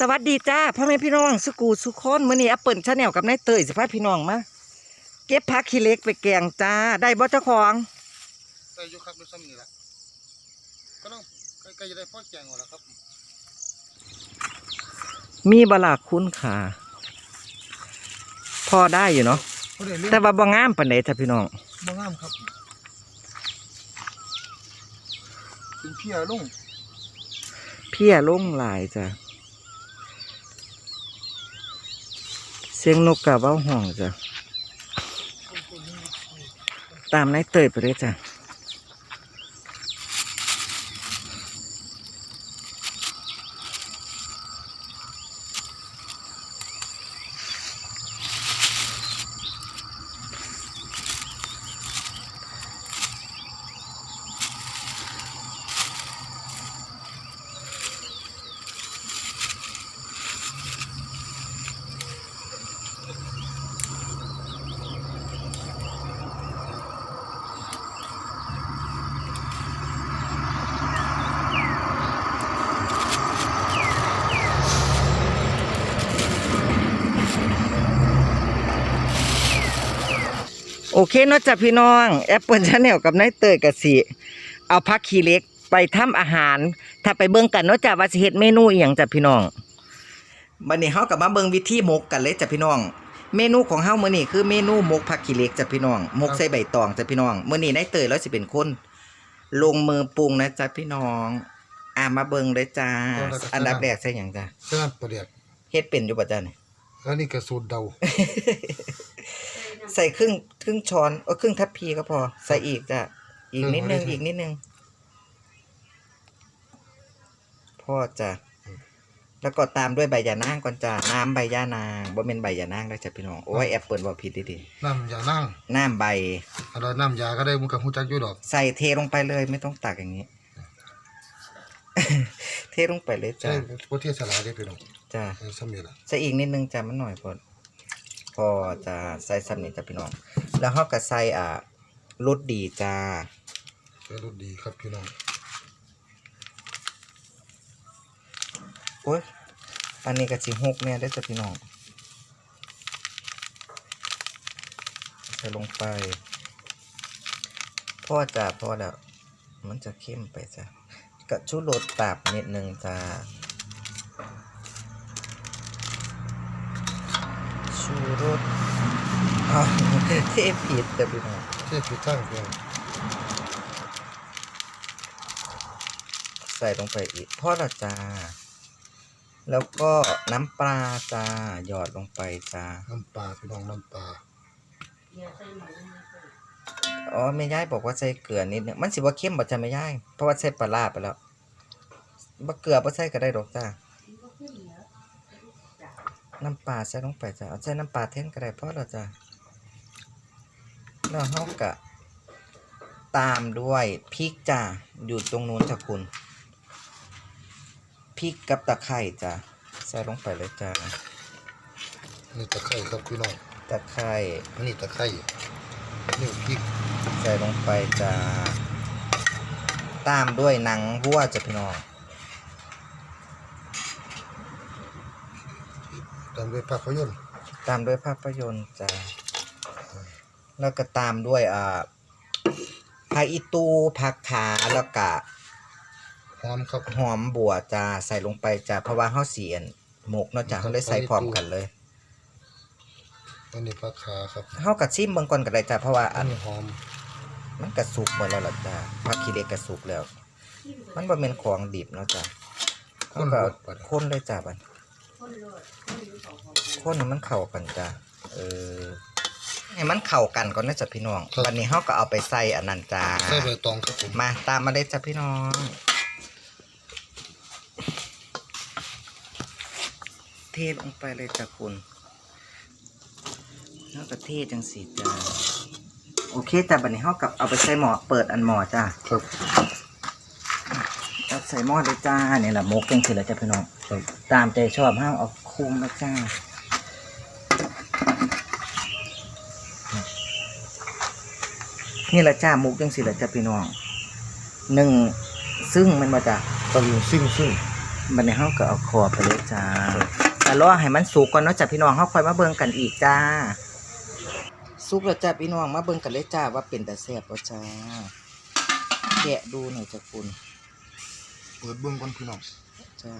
สวัสดีจ้าพ่อแม่พี่น้องสุกูสุคนมื้อนี้แอปเปิลชาแนลกับนายเตยสิพาพี่น้องมาเก็บผักขี้เหล็กไปแกงจ้า ได้บ่เจ้าของได้อยุครับด้วยซ้ำนี่แหละก็ต้องใกล้ๆจะได้พ่อแจงหมดแล้วครับ มีบลาคุณค่ะพอได้อยู่เนาะพอได้เรื่องแต่ว่าบ่งามปานใดจ้ะพี่น้องบ่งามครับเป็นเพียลุงเพี้ยลงหลายจ้ะ เสียงนกกะเบ้าห่องจ้ะ ตามนายเตยไปเลยจ้ะ โอเคเนาะจ้ะพี่น้องแอปเปิลชาแนลกับนายเตยกะสิเอาผักขี้เหล็กไปทำอาหาร ถ้าไปเบิ่งกันเนาะจ้ะว่าสิเฮ็ดเมนูอีหยังจ้ะพี่น้องบัดนี้เฮากับมาเบิ่งวิธีหมกกันเลยจ้ะพี่น้อง เมนูของเฮามื้อนี้คือเมนูหมกผักขี้เหล็กจ้ะพี่น้องหมกใส่ใบตองจ้ะพี่น้องมื้อนี้นายเตยแล้วสิเป็นคน ลงมือปรุงนะจ้ะพี่น้องอ่ามาเบิ่งเลยจ้าอันดับแรกใส่หยังจ้ะเส้นประเดียดเฮ็ดเป็นอยู่บ่จ้ะนี่แล้วนี่กระสูตรเดา ใส่ครึ่งครึ่งช้อนเออครึ่งทัพพีก็พอ ใส่อีกจ้ะอีกนิดนึงครึ่งอีกนิดนึงพ่อจ้ะแล้วก็ตามด้วยใบยานางก่อนจ้ะน้ำใบยานางบ่เป็นใบยานางได้จ้ะพี่น้องโอ้ยแอปเปิลบ่ผิดดิน้ำยานั่งน้ำใบอะไรน้ำยาก็ได้มึงกับหูจักอยู่ดอก ใส่เทลงไปเลยไม่ต้องตักอย่างนี้ เทลงไปเลยใช่จ้ะประเทศสลายได้พี่น้องจ้ะ เออซ้ำนี่แหละใส่อีกนิดนึงจ้ะมันหน่อยพอ พอจะใส่ซ้ำนี่จ้ะพี่น้อง แล้วเฮาก็ใส่อ่ารสดีจ้าใช้รสดีครับพี่น้องโอ้ยอันนี้ก็สิหกเนี่ยได้อจ้ะพี่น้อง ใส่ลงไปพ่อจ้ะพ่อแล้ว มันจะเข้มไปจ้ะกระชูรสตาบนิดนึงจ้า ชูรสอ้าวเทผิดจ้ะพี่น้องเช่ผิดทั้งพี่น้องใส่ลงไปอีกพ่อละจ้า แล้วก็น้ำปลาจ้า หยอดลงไปจ้า น้ำปลาพี่น้องน้ำปลาอ๋อแม่ย่ายบอกว่าใส่เกลือนิดนึงมันสิว่าเข้มบ่จ้ะแม่ย่ายเพราะว่าใส่ปลาร้าไปแล้วบ่เกลือบ่ใส่ก็ได้ดอกจ้า น้ำปลาใส่ลงไปจ้าเอาใส่น้ำปลาเท่นก็ได้เพราะเราจ้าแล้วเฮาก็ตามด้วยพริกจ้าอยู่ตรงนู้นจ้ะคุณพริกกับตะไคร่จ้าใส่ลงไปเลยจ้านี่ตะไคร้ครับพี่น้องตะไคร่อันนี่ตะไคร้นี่พริกใส่ลงไปจ้าตามด้วยหนังวัวจ้ะพี่น้อง ตามด้วยภาพยนตร์ตามด้วยภาพยนตร์จ้าแล้วก็ตามด้วยอ่าผักอีตูผักขาแล้วก็หอมครับหอมบัวจ้าใส่ลงไปจ้าเพราะว่าเฮาเสียนหมกเนาะจ้าเฮาเลยใส่พร้อมกันเลยอันนี้ผักขาครับเฮาก็ชิมเบิ่งก่อนก็ได้จ้าเพราะว่าอัอันนนี้หอม มันก็สุกหมดแล้วล่ะจ้าผักขี้เหล็กก็สุกแล้ว มันบ่แม่นของดิบเนาะจ้าเฮาก็คนเลยจ้าบัด คนให้มันเข้ากันจ้าเออให้มันเข้ากันก่อนนะจ้ะพี่น้องวันนี้เฮาก็เอาไปใส่อันนั้นจ้า ใส่ใบตองครับผมมาตามมาเลยจ้ะพี่น้อง เทลงไปเลยจ้ะคุณ แล้วก็เทจังสีจ้าโอเคจ้ะบัดนี้เฮากับเอาไปใส่หม้อเปิดอันหม้อจ้าครับเอา ใส่หม้อเลยจ้าเนี่ยแหละหมกจังสิแล้วจ้ะพี่น้องครับตามใจชอบห้ามเอาคุมนะจ้านี่แหละจ้าหมุกจังสิแหละจ้ะพี่น้องหนึ่งซึ่งมันมาจ้ะตะลิงซิ่งซิ่งบัดนี้เฮาก็เอาคอไปเลยจ้าแต่รอให้มันสุกก่อนเนาะจ้ะพี่น้องเฮาค่อยมาเบิ่งกันอีกจ้าสุกแล้วจ้ะพี่น้องมาเบิ่งกันเลยจ้าว่าเป็นตาแซ่บบ่จ้าแกะดูหน่อยจ้ะคุณเปิดเบิ่งก่อนพี่น้องจ้า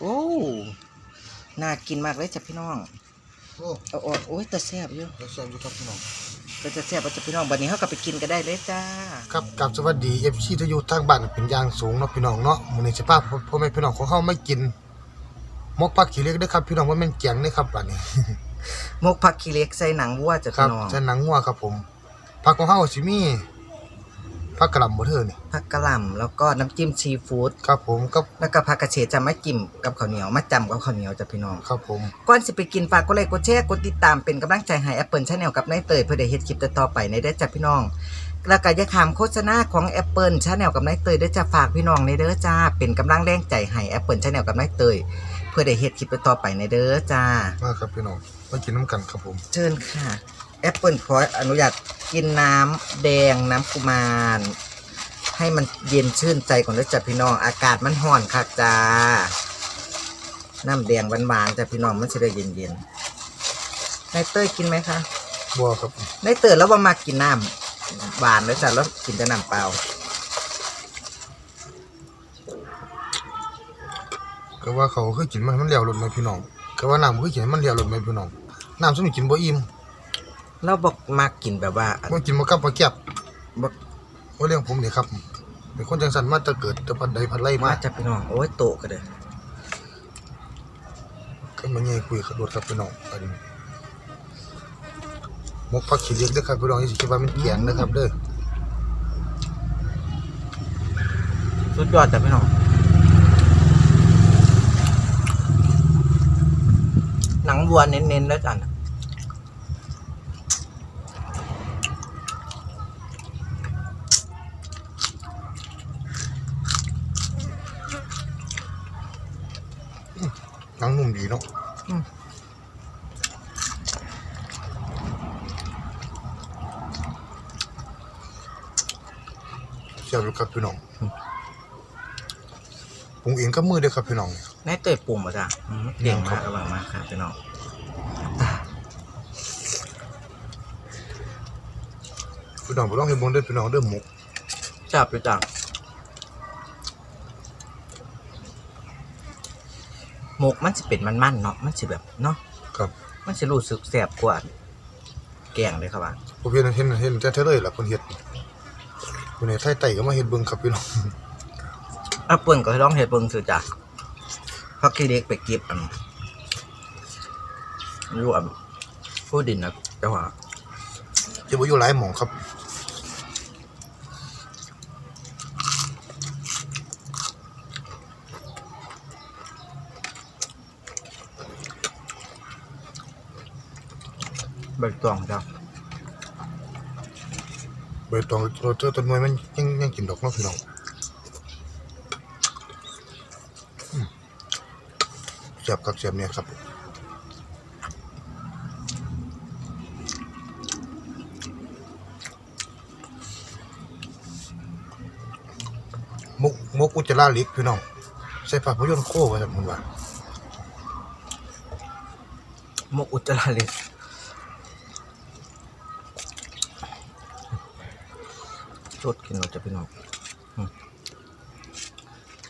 โอ้น่ากินมากเลยจ้ะพี่น้องโอ้เอาออกโอ้ยแต่แซ่บอยู่เดี๋ยวแซ่บอยู่ครับพี่น้อง แต่จะแซ่บบ่จ้ะพี่น้องบัดนี้เฮาก็ไปกินกันได้เลยจ้า ครับกับสวัสดี FC ที่อยู่ทางบ้านเป็นอย่างสูงเนาะพี่น้องเนาะมื้อนี้สิพาพ่อแม่พี่น้องของเฮามากินหมกผักขี้เหล็กเด้อครับพี่น้องว่าแม่นแกงเด้อครับบัดนี้หมกผักขี้เหล็กใส่หนังวัวจ้ะครัพี่บน้อง จะหนังงัวครับผม ผักของเฮาสิมีผักกะหล่ำบ่เธอนี่ผักกะหล่ำแล้วก็น้ำจิ้มซีฟู้ดครับผมกับแล้วก็ผักกระเฉดจะมาจิ้มกับข้าวเหนียวมาจำกับข้าวเหนียวจ้ะพี่น้องครับผมก่อนสิไปกินฝากกดไลค์กดแชร์กดติดตามเป็นกำลังใจให้ Apple Channel กับนายเตยเพื่อได้เฮ็ดคลิปต่อๆไปในเด้อจ้ะพี่น้อง แล้วก็อย่าขามโฆษณาของ Apple Channel กับนายเตยเด้อจ้ะฝากพี่น้องในเด้อจ้าเป็นกำลังแรงใจให้ Apple Channel กับนายเตยเพื่อได้เฮ็ดคลิปต่อๆไปในเด้อจ้ามาครับพี่น้องมากินน้ำกันครับผม เชิญค่ะ Apple ขออนุญาตกินน้ำแดงน้ำกุมาร ให้มันเย็นชื่นใจก่อนเด้อจ้ะพี่น้อง อากาศมันร้อนค่ะจ้า น้ำแดงหวานๆจ้ะพี่น้องมันจะได้เย็นๆนายเต้ยกินไหมคะบัวครับนายเต้ยแล้วว่ามากินน้ำหวานแล้วจ้ะแล้วกินแต่น้ำเปล่าก็ว่าเขาคือกินมันให้มันเหลวหลดไหมพี่น้องก็ว่าน้ำคือกินให้มันเหลวหลดไหมพี่น้องน้ำสมิกินบ่อิ่ม เราบอกมากินแบบว่าบ่กินบ่กับบ่แก็บบอกว่าเรื่องผมนี่ครับเป็นคนจังสันมาแตะเกิดแตะพันใดพันไล่มามาจ้ะพี่น้องโอ้ยโตก็เลยก็มาแย่คุยกับรถครับพี่น้องอันนี้หมกผักขี้เหล็กเด้อครับพี่น้องอย่าสิคิดว่ามันแกงนะครับเด้อสุดยอดจ้ะพี่น้องหนังวัวเน้นๆแล้วจ้ะหนังนุ่ม ดีเนาะอืมเสียบอยู่ครับพี่น้องปรุงเองกับมือเด้อครับพี่น้องนายเต้ยปรุงมาจ้ะอืมเก่งมากอร่อยมากครับพี่น้องพี่น้องบ่ต้องเฮ็ดบ่เด้อพี่น้องเด้อหมกจับไปจ้ะหม กมันจะเป็นมันๆเนาะมันจะแบบเนาะครับมันจะรู้สึกแสบกว่าแกงเลยครับว่าผู้เพิ่นเห็นเห็นแต่เท่าเลยล่ะเพิ่นเฮ็ดผู้ใดไทยไต้ก็มาเฮ็ดเบิ่งครับพี่น้องอะเปิ้นก็ให้ลองเฮ็ดเบิ่งซื่อจ้ะพักขี้เด็กไปเก็บอันอยู่อันผู้ดินนะเจ้าว่าจะบ่อยู่หลายหม่องครับ ใบตองจ้ะใบตองเราเจอต้นไม้มันยังยังกินดอกเนาะพี่น้องอืมเสียบกับเสียบเนี่ยครับมุกมุกอุจจาระลิกพี่น้องใส่ภาพยนตร์โค้ว่าจะมันว่าหมกอุจจาระเล็ก ชดกินเราจะพี่น้อง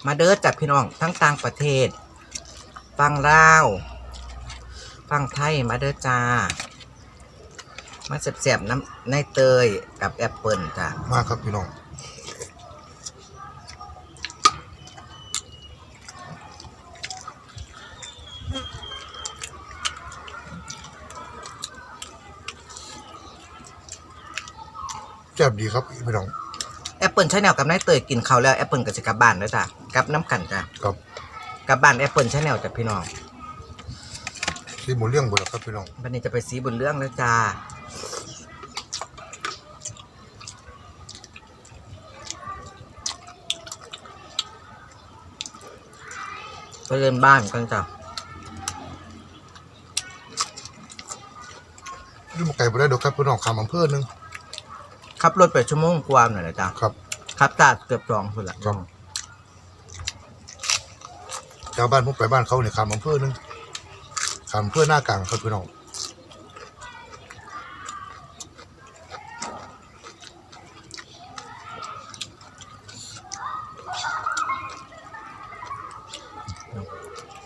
มาเด้อจับพี่น้องทั้งต่างประเทศฟังลาวฟังไทยมาเด้อจ้า มาเสียบๆน้ำในเตยกับแอปเปิลจ้ามาครับพี่น้องแซ่บดีครับพี่น้อง ปเปิลใช้แนวกับนายเตยกินเขาวแล้วแอปเปิลก็จะกลับบ้านแล้วจ้ะกลับน้ำกันจ้ะครับกลับบ้านแอปเปิลใช้แนวจ้ะพี่น้องที่หมูเลี้ยงบุญครับพี่น้องวันนี้จะไปสีบุญเรื่องแล้วจ้าไปเล่นบ้านกันจ้ะอยู่มาไกลบ่ได้ดอกครับพี่น้องขามอำเภอหนึงขับรถไปชั่วโมงกว่าหน่อยนะจ้ะครับ ครับตาเกือบสองคนละครับ ชาวบ้านผมไปบ้านเขาเนี่ยขามอำเภอหนึงขามอำเภอหน้ากลางครับพี่น้อง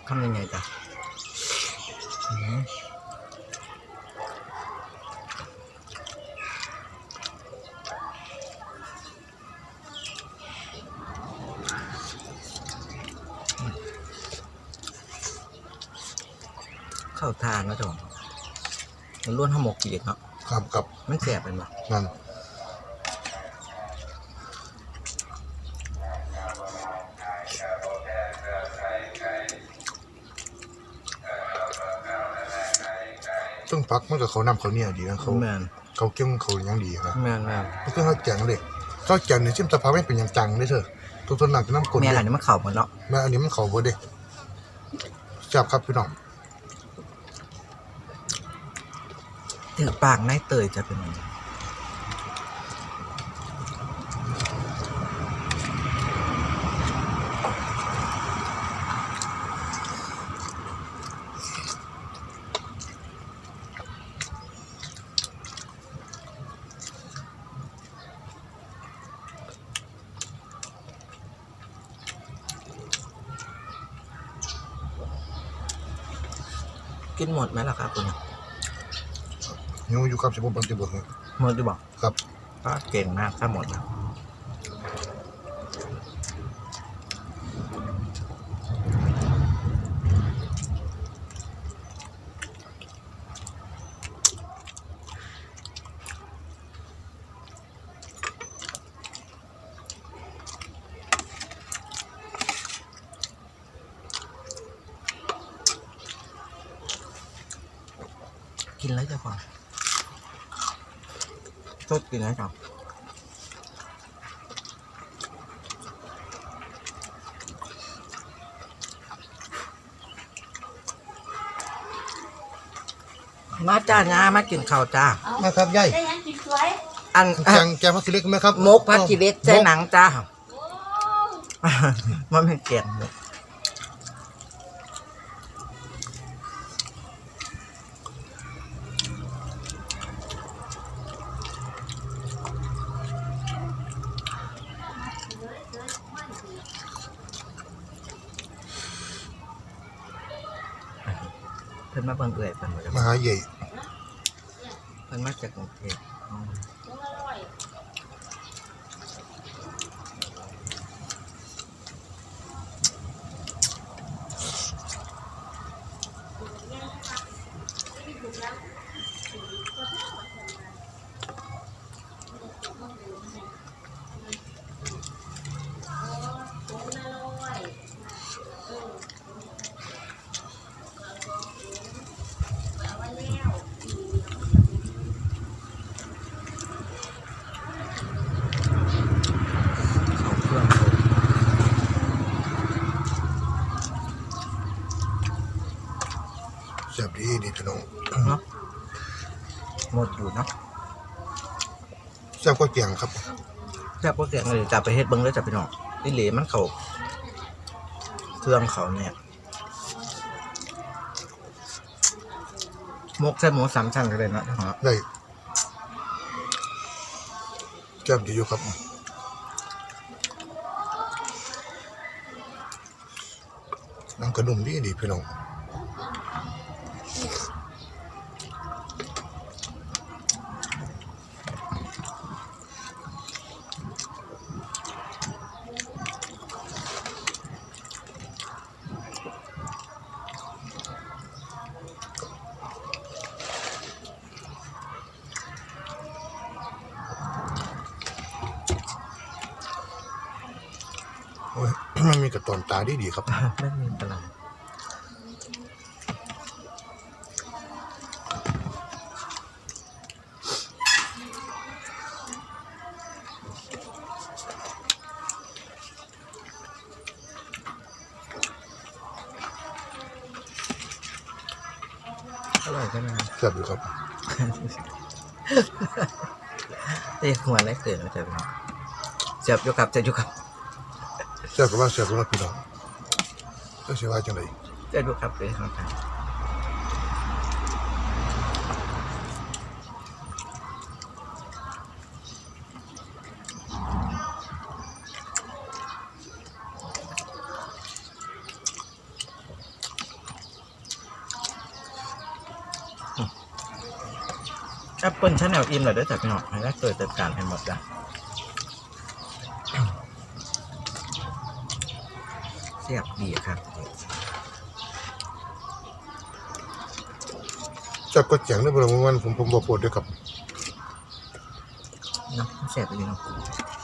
ทำยังไงจ้ะอืม เข้าทานนะจ๊ะมันล้วนห้าหมกกี่เด็กเนาะครับครับมันแสบเป็นปะนั่นซึ่งพักมันกับเขานำเขาวเนี่ยดีนะเขาแมนเขาเก่งเขายังดีนะแมนแมนมันคือเขาแจงเลยเขาแจงเนี่ยชิมสภาพไม่เป็นอย่างจังเลยเถอะตัวต้นหนักน้ำกลแมนเยอันนี้มันเข่าหมดเนาะแม่อันนี้มันเขาบ่เด้จับครับพี่น้อง ถือปากนายเตยจะเป็นยังไงกินหมดไหมล่ะครับคุณ หิวอยู่ครับสิบ่เบังสิบ่เบิ่งหมดดีบอกครับก็เก่งมากถ้าหมดนะกินแล้วจะพอ ดกินแล้วจ้ะมาจ้าน้ามากินข้าวจ้า มาครับยายได้ยังกินสวยอันแกงแกงผักขี้เหล็กไหมครับมกพักกิเล็กใจหนังจ้าโอ้มันเป็นเกียงเลย เพิ่นมาเบิ่งเอื่อยเพิ่นมาจากมาหาใหญ่ เพิ่นมาจากกรุงเทพอ๋อ ตัวอร่อย เข้าเครื่องเขา แซ่บดีดีพี่น้อง เนาะหมดอยู่เนาะ แซ่ บก็แกงครับแค่พวกเสียงเลยจับไปเฮ็ดเบิ้งแล้วจับไปหนอกนี่เหลมันเขาเครื่องเขาเนี่ยมกใส่หมูสามชั้นก็เลยนะฮะได้แซ่บดีอยู่ครับน้ำกระดุมดีดีพี่น้อง กระตอนตาดีดีครับไม่มีอะไรอร่อยใช่ไหมครับแซ่บอยู่ครับเรียกหัวแรกเกิดมาจากไหนเสียบอยู่ครับเสียบอยู่ครับ บกับว่าเสียบกับว่าพี่น้องเจ้าเสียว่าจังไดเสียบอยู่ครับเลยครับแอปเปิลชาแนลอินเลยด้จ้ะพี่น้องให้ได้เกิดจัดการให้หมดจ้ะ เสียบดีครับเจ้าก็แจงได้บ่ล่ะวันผมผมบ่ปวดด้วยครับเนาะเสียบไปดีเนาะ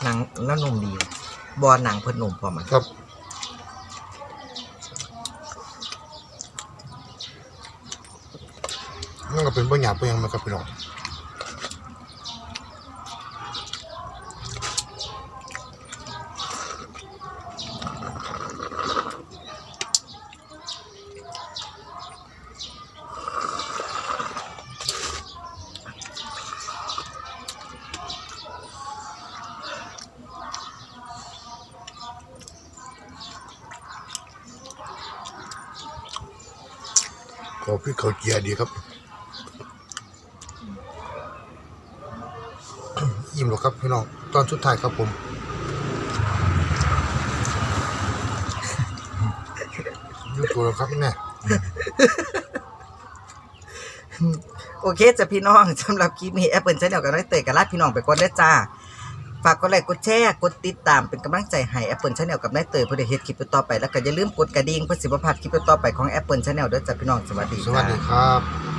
หนังแล้วนมดีบอหนังเพิ่นนมพอมันครับนั่นก็เป็นบ่หยาบบ่หยังนะครับพี่น้อง ขอพี่เขาเจีย ดีครับ อิ่มแล้วครับพี่น้อง ตอนสุดท้ายครับผมยู่ตัวแล้วครับแน่โอเคจ้ะพี่น้องสำหรับคลิปนี้แอปเปิลชาแนลกับน้อยเตยกับลาพี่น้องไปก่อนเด้จ้า ฝากกดไลค์กดแชร์กดติดตามเป็นกำลังใจให้แอปเปิลชาแนลกับนายเตยเพื่อได้เฮ็ดคลิปต่อไป แล้วก็อย่าลืมกดกระดิ่งเพื่อสิบ่พลาดคลิปต่อไปของแอปเปิลชาแนลด้วยจ้ะพี่น้องสวัสดีสวัสดีครับ